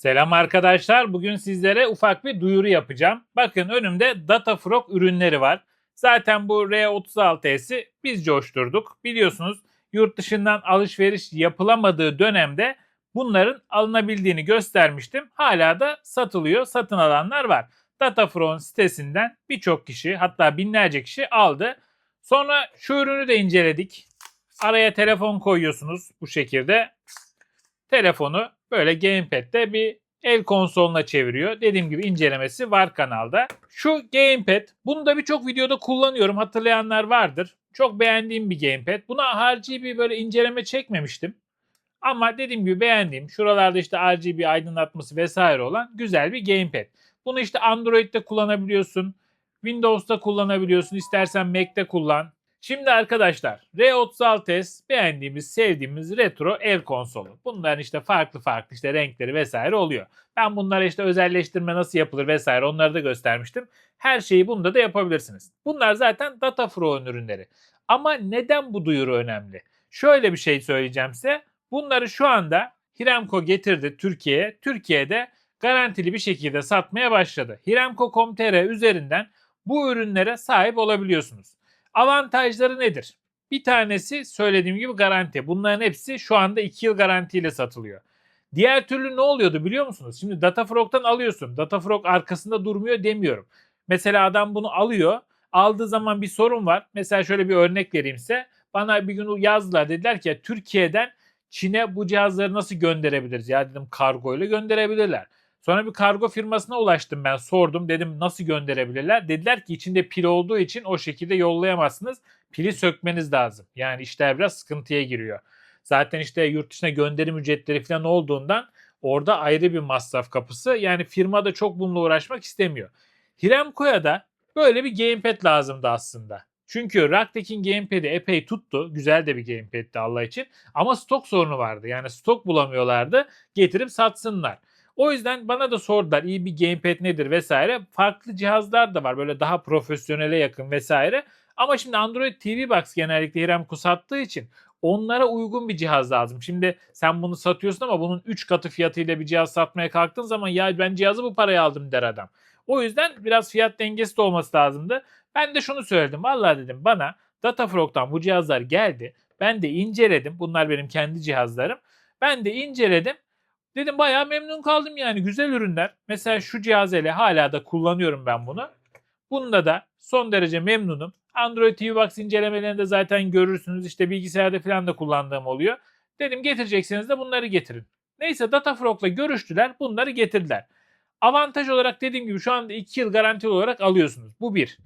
Selam arkadaşlar. Bugün sizlere ufak bir duyuru yapacağım. Bakın önümde Datafrog ürünleri var. Zaten bu R36S'i biz coşturduk. Biliyorsunuz yurt dışından alışveriş yapılamadığı dönemde bunların alınabildiğini göstermiştim. Hala da satılıyor. Satın alanlar var. Datafrog'un sitesinden birçok kişi hatta binlerce kişi aldı. Sonra şu ürünü de inceledik. Araya telefon koyuyorsunuz bu şekilde. Telefonu böyle gamepad'de bir el konsoluna çeviriyor. Dediğim gibi incelemesi var kanalda. Şu gamepad bunu da birçok videoda kullanıyorum. Hatırlayanlar vardır. Çok beğendiğim bir gamepad. Buna bir böyle inceleme çekmemiştim. Ama dediğim gibi beğendiğim şuralarda işte RGB aydınlatması vesaire olan güzel bir gamepad. Bunu işte Android'de kullanabiliyorsun. Windows'ta kullanabiliyorsun. İstersen Mac'te kullan. Şimdi arkadaşlar R36S beğendiğimiz, sevdiğimiz retro el konsolu. Bunların işte farklı farklı işte renkleri vesaire oluyor. Ben bunlara işte özelleştirme nasıl yapılır vesaire onları da göstermiştim. Her şeyi bunda da yapabilirsiniz. Bunlar zaten Datafrog'un ürünleri. Ama neden bu duyuru önemli? Şöyle bir şey söyleyeceğim size. Bunları şu anda Hiramco getirdi Türkiye'ye. Türkiye'de garantili bir şekilde satmaya başladı. Hiramco.com.tr üzerinden bu ürünlere sahip olabiliyorsunuz. Avantajları nedir? Bir tanesi söylediğim gibi garanti. Bunların hepsi şu anda 2 yıl garantiyle satılıyor. Diğer türlü ne oluyordu biliyor musunuz? Şimdi Datafrog'dan alıyorsun. Datafrog arkasında durmuyor demiyorum. Mesela adam bunu alıyor. Aldığı zaman bir sorun var. Mesela şöyle bir örnek vereyim size. Bana bir gün yazdılar. Dediler ki Türkiye'den Çin'e bu cihazları nasıl gönderebiliriz? Ya dedim kargo ile gönderebilirler. Sonra bir kargo firmasına ulaştım ben sordum dedim nasıl gönderebilirler. Dediler ki içinde pil olduğu için o şekilde yollayamazsınız. Pili sökmeniz lazım. Yani işler biraz sıkıntıya giriyor. Zaten işte yurt dışına gönderim ücretleri falan olduğundan orada ayrı bir masraf kapısı. Yani firma da çok bununla uğraşmak istemiyor. Hiramco'ya da böyle bir gamepad lazımdı aslında. Çünkü Raktek'in gamepad'i epey tuttu. Güzel de bir gamepad'ti Allah için. Ama stok sorunu vardı. Yani stok bulamıyorlardı. Getirip satsınlar. O yüzden bana da sordular iyi bir gamepad nedir vesaire. Farklı cihazlar da var böyle daha profesyonele yakın vesaire. Ama şimdi Android TV Box genellikle Hiramco sattığı için onlara uygun bir cihaz lazım. Şimdi sen bunu satıyorsun ama bunun 3 katı fiyatıyla bir cihaz satmaya kalktığın zaman ya ben cihazı bu paraya aldım der adam. O yüzden biraz fiyat dengesi de olması lazımdı. Ben de şunu söyledim. Vallahi dedim bana Datafrog'dan bu cihazlar geldi. Ben de inceledim. Bunlar benim kendi cihazlarım. Ben de inceledim. Dedim bayağı memnun kaldım yani güzel ürünler. Mesela şu cihaz hele hala da kullanıyorum ben bunu. Bunda da son derece memnunum. Android TV Box incelemelerinde zaten görürsünüz. İşte bilgisayarda falan da kullandığım oluyor. Dedim getirecekseniz de bunları getirin. Neyse Datafrog'la görüştüler. Bunları getirdiler. Avantaj olarak dediğim gibi şu anda 2 yıl garanti olarak alıyorsunuz. Bu bir.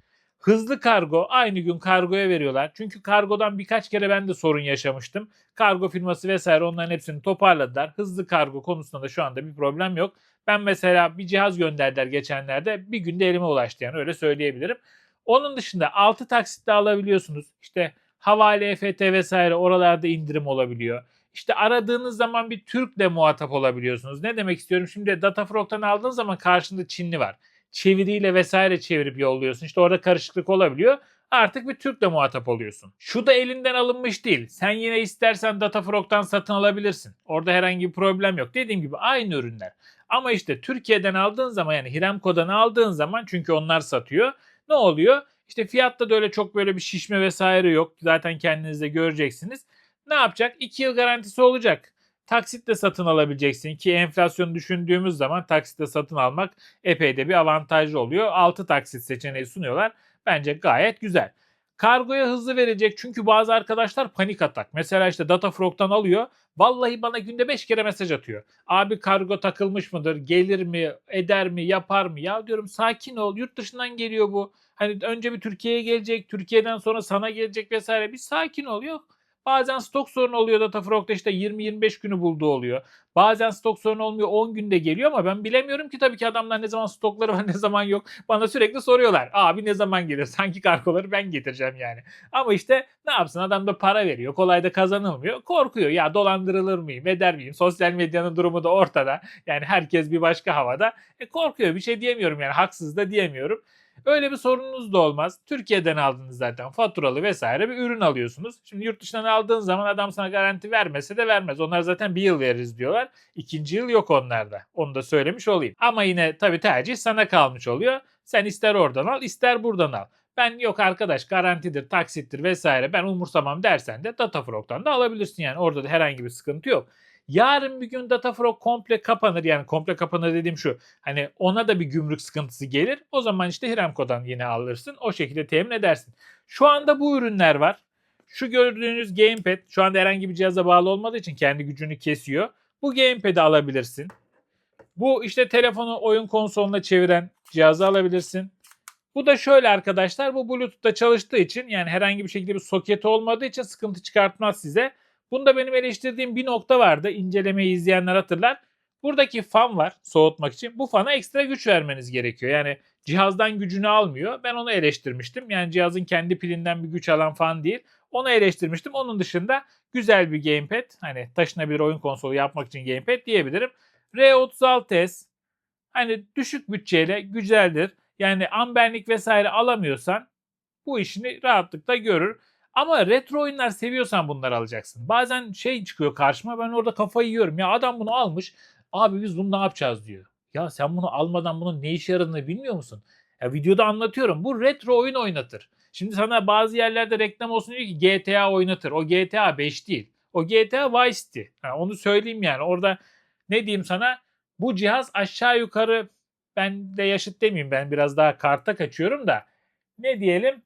Hızlı kargo aynı gün kargoya veriyorlar. Çünkü kargodan birkaç kere ben de sorun yaşamıştım. Kargo firması vesaire onların hepsini toparladılar. Hızlı kargo konusunda da şu anda bir problem yok. Ben mesela bir cihaz gönderdiler geçenlerde bir günde elime ulaştı yani öyle söyleyebilirim. Onun dışında 6 taksitle alabiliyorsunuz. İşte havale, EFT vesaire oralarda indirim olabiliyor. İşte aradığınız zaman bir Türk'le muhatap olabiliyorsunuz. Ne demek istiyorum? Şimdi Datafrog'dan aldığınız zaman karşında Çinli var çeviriyle vesaire çevirip yolluyorsun. İşte orada karışıklık olabiliyor. Artık bir Türk'le muhatap oluyorsun. Şu da elinden alınmış değil. Sen yine istersen Datafrog'dan satın alabilirsin. Orada herhangi bir problem yok. Dediğim gibi aynı ürünler. Ama işte Türkiye'den aldığın zaman yani Hiramco'dan aldığın zaman çünkü onlar satıyor. Ne oluyor? İşte fiyatta da öyle çok böyle bir şişme vesaire yok. Zaten kendiniz de göreceksiniz. Ne yapacak? 2 yıl garantisi olacak taksitle satın alabileceksin ki enflasyonu düşündüğümüz zaman taksitle satın almak epey de bir avantajlı oluyor. 6 taksit seçeneği sunuyorlar. Bence gayet güzel. Kargoya hızlı verecek çünkü bazı arkadaşlar panik atak. Mesela işte Datafrog'dan alıyor. Vallahi bana günde 5 kere mesaj atıyor. Abi kargo takılmış mıdır? Gelir mi? Eder mi? Yapar mı? Ya diyorum sakin ol. Yurt dışından geliyor bu. Hani önce bir Türkiye'ye gelecek. Türkiye'den sonra sana gelecek vesaire. Bir sakin ol. Yok Bazen stok sorunu oluyor Datafrog'da işte 20-25 günü bulduğu oluyor. Bazen stok sorunu olmuyor 10 günde geliyor ama ben bilemiyorum ki tabii ki adamlar ne zaman stokları var ne zaman yok. Bana sürekli soruyorlar. Abi ne zaman gelir? Sanki kargoları ben getireceğim yani. Ama işte ne yapsın adam da para veriyor. Kolay da kazanılmıyor. Korkuyor. Ya dolandırılır mıyım? Eder miyim? Sosyal medyanın durumu da ortada. Yani herkes bir başka havada. E korkuyor. Bir şey diyemiyorum yani. Haksız da diyemiyorum. Öyle bir sorununuz da olmaz. Türkiye'den aldınız zaten faturalı vesaire bir ürün alıyorsunuz. Şimdi yurt dışından aldığın zaman adam sana garanti vermese de vermez. Onlar zaten bir yıl veririz diyorlar. İkinci yıl yok onlarda. Onu da söylemiş olayım. Ama yine tabii tercih sana kalmış oluyor. Sen ister oradan al ister buradan al. Ben yok arkadaş garantidir, taksittir vesaire ben umursamam dersen de Datafrog'dan da alabilirsin yani. Orada da herhangi bir sıkıntı yok. Yarın bir gün Datafrog komple kapanır yani komple kapanır dediğim şu. Hani ona da bir gümrük sıkıntısı gelir. O zaman işte Hiramco'dan yine alırsın. O şekilde temin edersin. Şu anda bu ürünler var. Şu gördüğünüz gamepad şu anda herhangi bir cihaza bağlı olmadığı için kendi gücünü kesiyor. Bu gamepad'i alabilirsin. Bu işte telefonu oyun konsoluna çeviren cihazı alabilirsin. Bu da şöyle arkadaşlar bu Bluetooth'ta çalıştığı için yani herhangi bir şekilde bir soketi olmadığı için sıkıntı çıkartmaz size. Bunda benim eleştirdiğim bir nokta vardı. İncelemeyi izleyenler hatırlar. Buradaki fan var soğutmak için. Bu fana ekstra güç vermeniz gerekiyor. Yani cihazdan gücünü almıyor. Ben onu eleştirmiştim. Yani cihazın kendi pilinden bir güç alan fan değil. Onu eleştirmiştim. Onun dışında güzel bir gamepad. Hani taşınabilir oyun konsolu yapmak için gamepad diyebilirim. R36S hani düşük bütçeyle güzeldir. Yani ambenlik vesaire alamıyorsan bu işini rahatlıkla görür. Ama retro oyunlar seviyorsan bunları alacaksın. Bazen şey çıkıyor karşıma ben orada kafayı yiyorum. Ya adam bunu almış. Abi biz bunu ne yapacağız diyor. Ya sen bunu almadan bunun ne işe yaradığını bilmiyor musun? Ya videoda anlatıyorum. Bu retro oyun oynatır. Şimdi sana bazı yerlerde reklam olsun diyor ki GTA oynatır. O GTA 5 değil. O GTA Vice City. Ha, onu söyleyeyim yani. Orada ne diyeyim sana? Bu cihaz aşağı yukarı ben de yaşıt demeyeyim ben biraz daha karta kaçıyorum da ne diyelim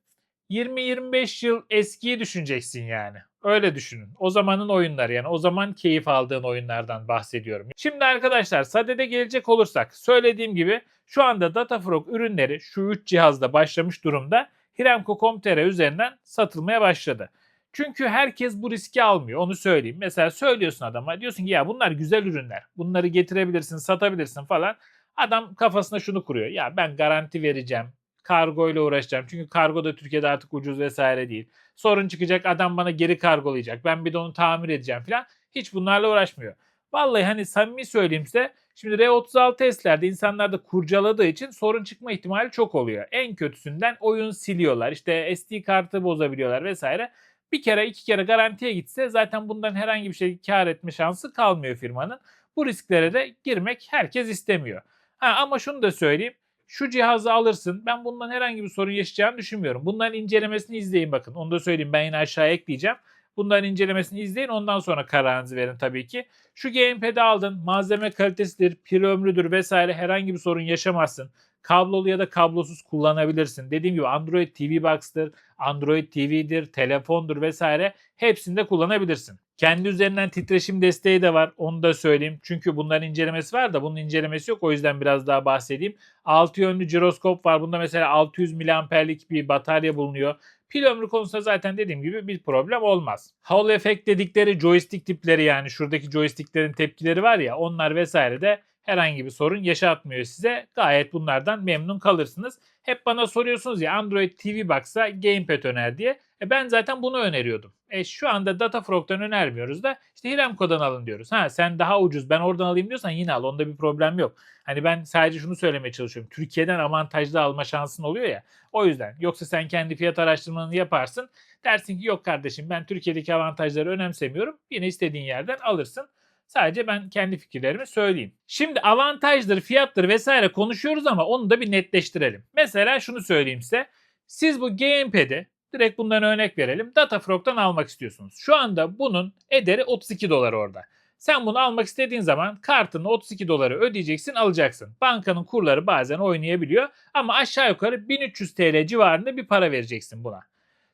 20-25 yıl eskiyi düşüneceksin yani. Öyle düşünün. O zamanın oyunları yani o zaman keyif aldığın oyunlardan bahsediyorum. Şimdi arkadaşlar Sade'de gelecek olursak söylediğim gibi şu anda Datafrog ürünleri şu 3 cihazda başlamış durumda Hiramco.com.tr üzerinden satılmaya başladı. Çünkü herkes bu riski almıyor onu söyleyeyim. Mesela söylüyorsun adama diyorsun ki ya bunlar güzel ürünler. Bunları getirebilirsin satabilirsin falan. Adam kafasına şunu kuruyor. Ya ben garanti vereceğim. Kargo ile uğraşacağım. Çünkü kargo da Türkiye'de artık ucuz vesaire değil. Sorun çıkacak adam bana geri kargolayacak. Ben bir de onu tamir edeceğim falan. Hiç bunlarla uğraşmıyor. Vallahi hani samimi söyleyeyim size. Şimdi R36S'lerde insanlar da kurcaladığı için sorun çıkma ihtimali çok oluyor. En kötüsünden oyun siliyorlar. İşte SD kartı bozabiliyorlar vesaire. Bir kere iki kere garantiye gitse zaten bundan herhangi bir şey kar etme şansı kalmıyor firmanın. Bu risklere de girmek herkes istemiyor. Ha, ama şunu da söyleyeyim. Şu cihazı alırsın. Ben bundan herhangi bir sorun yaşayacağını düşünmüyorum. Bunların incelemesini izleyin bakın. Onu da söyleyeyim. Ben yine aşağıya ekleyeceğim. Bunların incelemesini izleyin. Ondan sonra kararınızı verin tabii ki. Şu gamepad'i aldın. Malzeme kalitesidir, pil ömrüdür vesaire herhangi bir sorun yaşamazsın. Kablolu ya da kablosuz kullanabilirsin. Dediğim gibi Android TV Box'tır, Android TV'dir, telefondur vesaire hepsinde kullanabilirsin. Kendi üzerinden titreşim desteği de var. Onu da söyleyeyim. Çünkü bunların incelemesi var da bunun incelemesi yok. O yüzden biraz daha bahsedeyim. 6 yönlü jiroskop var. Bunda mesela 600 miliamperlik bir batarya bulunuyor. Pil ömrü konusunda zaten dediğim gibi bir problem olmaz. Hall effect dedikleri joystick tipleri yani şuradaki joysticklerin tepkileri var ya onlar vesaire de herhangi bir sorun yaşatmıyor size. Gayet bunlardan memnun kalırsınız. Hep bana soruyorsunuz ya Android TV Box'a Gamepad öner diye. E ben zaten bunu öneriyordum. E şu anda Datafrog'dan önermiyoruz da işte Hiramco'dan alın diyoruz. Ha sen daha ucuz ben oradan alayım diyorsan yine al onda bir problem yok. Hani ben sadece şunu söylemeye çalışıyorum. Türkiye'den avantajlı alma şansın oluyor ya. O yüzden. Yoksa sen kendi fiyat araştırmanı yaparsın. Dersin ki yok kardeşim ben Türkiye'deki avantajları önemsemiyorum. Yine istediğin yerden alırsın. Sadece ben kendi fikirlerimi söyleyeyim. Şimdi avantajdır, fiyattır vesaire konuşuyoruz ama onu da bir netleştirelim. Mesela şunu söyleyeyim size. Siz bu gamepad'i direkt bundan örnek verelim. Datafrog'dan almak istiyorsunuz. Şu anda bunun ederi 32 dolar orada. Sen bunu almak istediğin zaman kartını 32 doları ödeyeceksin alacaksın. Bankanın kurları bazen oynayabiliyor ama aşağı yukarı 1300 TL civarında bir para vereceksin buna.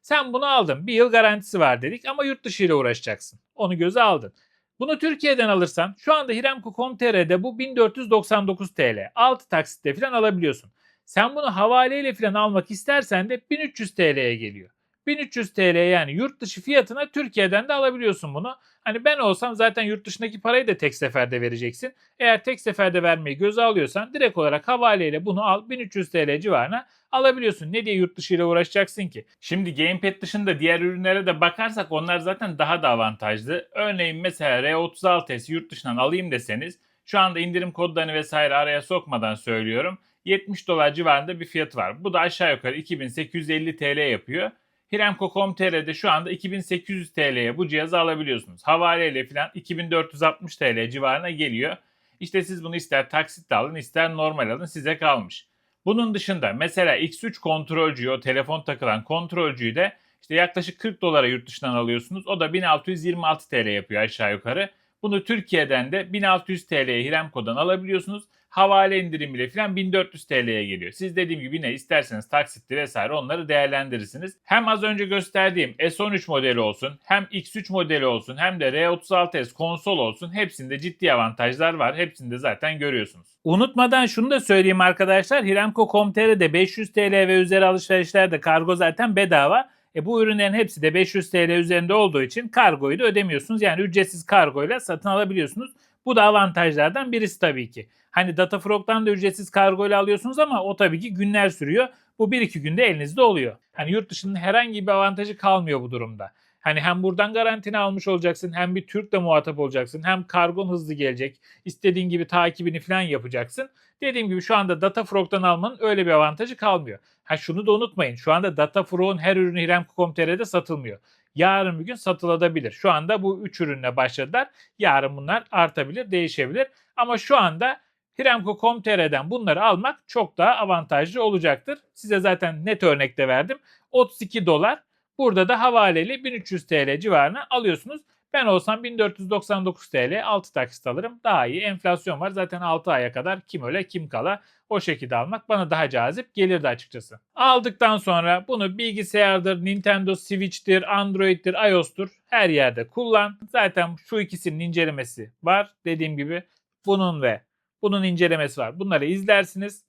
Sen bunu aldın. Bir yıl garantisi var dedik ama yurt dışı ile uğraşacaksın. Onu göze aldın. Bunu Türkiye'den alırsan şu anda Hiramco.com.tr'de bu 1499 TL. 6 taksitle falan alabiliyorsun. Sen bunu havaleyle falan almak istersen de 1300 TL'ye geliyor. 1300 TL yani yurt dışı fiyatına Türkiye'den de alabiliyorsun bunu. Hani ben olsam zaten yurt dışındaki parayı da tek seferde vereceksin. Eğer tek seferde vermeyi göze alıyorsan direkt olarak havaleyle bunu al 1300 TL civarına alabiliyorsun. Ne diye yurt dışı ile uğraşacaksın ki? Şimdi Gamepad dışında diğer ürünlere de bakarsak onlar zaten daha da avantajlı. Örneğin mesela R36S yurt dışından alayım deseniz şu anda indirim kodlarını vesaire araya sokmadan söylüyorum. 70 dolar civarında bir fiyatı var. Bu da aşağı yukarı 2850 TL yapıyor. Hiramco.com.tr'de şu anda 2800 TL'ye bu cihazı alabiliyorsunuz. Havaleyle falan 2460 TL civarına geliyor. İşte siz bunu ister taksitle alın ister normal alın size kalmış. Bunun dışında mesela X3 kontrolcüyü o telefon takılan kontrolcüyü de işte yaklaşık 40 dolara yurt dışından alıyorsunuz. O da 1626 TL yapıyor aşağı yukarı. Bunu Türkiye'den de 1600 TL'ye Hiramco'dan alabiliyorsunuz. Havale indirimiyle falan 1400 TL'ye geliyor. Siz dediğim gibi ne isterseniz taksitli vesaire onları değerlendirirsiniz. Hem az önce gösterdiğim S13 modeli olsun, hem X3 modeli olsun, hem de R36S konsol olsun hepsinde ciddi avantajlar var. Hepsini de zaten görüyorsunuz. Unutmadan şunu da söyleyeyim arkadaşlar. Hiramco.com.tr'de 500 TL ve üzeri alışverişlerde kargo zaten bedava. E bu ürünlerin hepsi de 500 TL üzerinde olduğu için kargoyu da ödemiyorsunuz. Yani ücretsiz kargoyla satın alabiliyorsunuz. Bu da avantajlardan birisi tabii ki. Hani Datafrog'dan da ücretsiz kargoyla alıyorsunuz ama o tabii ki günler sürüyor. Bu 1-2 günde elinizde oluyor. Hani yurt dışının herhangi bir avantajı kalmıyor bu durumda. Hani hem buradan garantini almış olacaksın hem bir Türk'le muhatap olacaksın hem kargon hızlı gelecek. istediğin gibi takibini falan yapacaksın. Dediğim gibi şu anda Datafrog'dan almanın öyle bir avantajı kalmıyor. Ha şunu da unutmayın. Şu anda Datafrog'un her ürünü Hiram.com.tr'de satılmıyor. Yarın bir gün satılabilir. Şu anda bu üç ürünle başladılar. Yarın bunlar artabilir, değişebilir. Ama şu anda Hiramco.com.tr'den bunları almak çok daha avantajlı olacaktır. Size zaten net örnekte verdim. 32 dolar. Burada da havaleli 1300 TL civarına alıyorsunuz. Ben olsam 1499 TL 6 taksit alırım. Daha iyi. Enflasyon var. Zaten 6 aya kadar kim öle kim kala o şekilde almak bana daha cazip gelirdi açıkçası. Aldıktan sonra bunu bilgisayardır, Nintendo Switch'tir, Android'tir, iOS'tur her yerde kullan. Zaten şu ikisinin incelemesi var. Dediğim gibi bunun ve bunun incelemesi var. Bunları izlersiniz.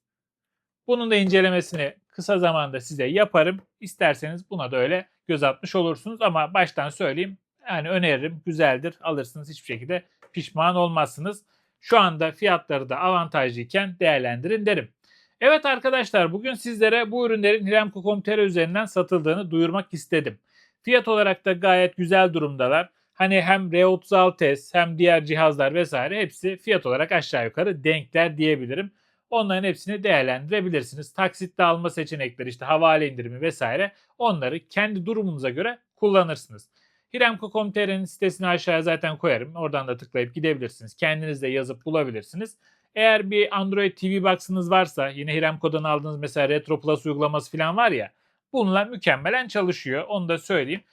Bunun da incelemesini kısa zamanda size yaparım. İsterseniz buna da öyle göz atmış olursunuz ama baştan söyleyeyim. Yani öneririm, güzeldir. Alırsınız hiçbir şekilde pişman olmazsınız. Şu anda fiyatları da avantajlıyken değerlendirin derim. Evet arkadaşlar bugün sizlere bu ürünlerin Hiramco.com.tr üzerinden satıldığını duyurmak istedim. Fiyat olarak da gayet güzel durumdalar. Hani hem R36S hem diğer cihazlar vesaire hepsi fiyat olarak aşağı yukarı denkler diyebilirim. Onların hepsini değerlendirebilirsiniz. Taksitle alma seçenekleri işte havale indirimi vesaire onları kendi durumunuza göre kullanırsınız. Hiramco.com.tr'nin sitesini aşağıya zaten koyarım. Oradan da tıklayıp gidebilirsiniz. Kendiniz de yazıp bulabilirsiniz. Eğer bir Android TV Box'ınız varsa yine Hiramco'dan aldığınız mesela Retro Plus uygulaması falan var ya bunlar mükemmelen çalışıyor. Onu da söyleyeyim.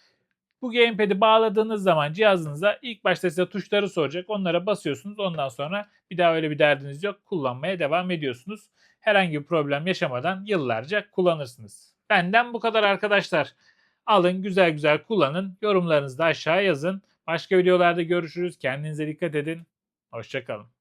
Bu gamepad'i bağladığınız zaman cihazınıza ilk başta size tuşları soracak. Onlara basıyorsunuz. Ondan sonra bir daha öyle bir derdiniz yok. Kullanmaya devam ediyorsunuz. Herhangi bir problem yaşamadan yıllarca kullanırsınız. Benden bu kadar arkadaşlar. Alın güzel güzel kullanın. Yorumlarınızı da aşağı yazın. Başka videolarda görüşürüz. Kendinize dikkat edin. Hoşçakalın.